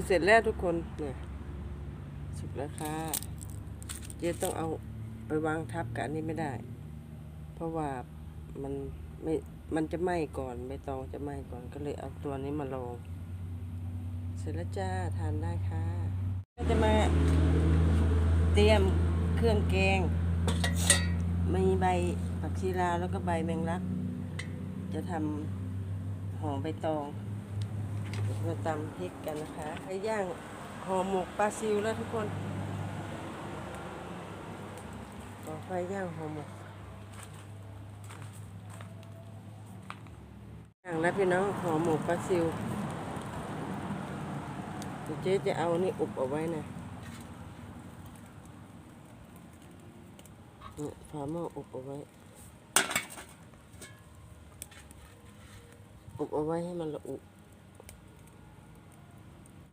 ลเสร็จแล้วทุกคนเนี่ยสุกแล้วค่ะเจ๊ต้องเอาไปวางทับกับอันนี้ไม่ได้ เพราะว่ามันไม่มันจะไหม้ก่อนใบตองจะไหม้ก่อนก็เลยเอาตัวนี้มาลอง เสร็จแล้วจ้าทานได้ค่ะก็จะมาเตรียมเครื่องแกง มีใบผักชีลาวแล้วก็ใบแมงลัก จะทำห่อใบตอง มาตำพริกกันนะคะไปย่างห่อหมกปลาซิวแล้วทุกคนต่อไฟย่างห่อหมกย่างแล้วพี่น้องห่อหมกปลาซิวเดี๋ยวเจ๊จะเอานี่อุบเอาไว้นะเนี่ยฝาหม้ออุบเอาไว้ อุบเอาไว้ให้มันละอุ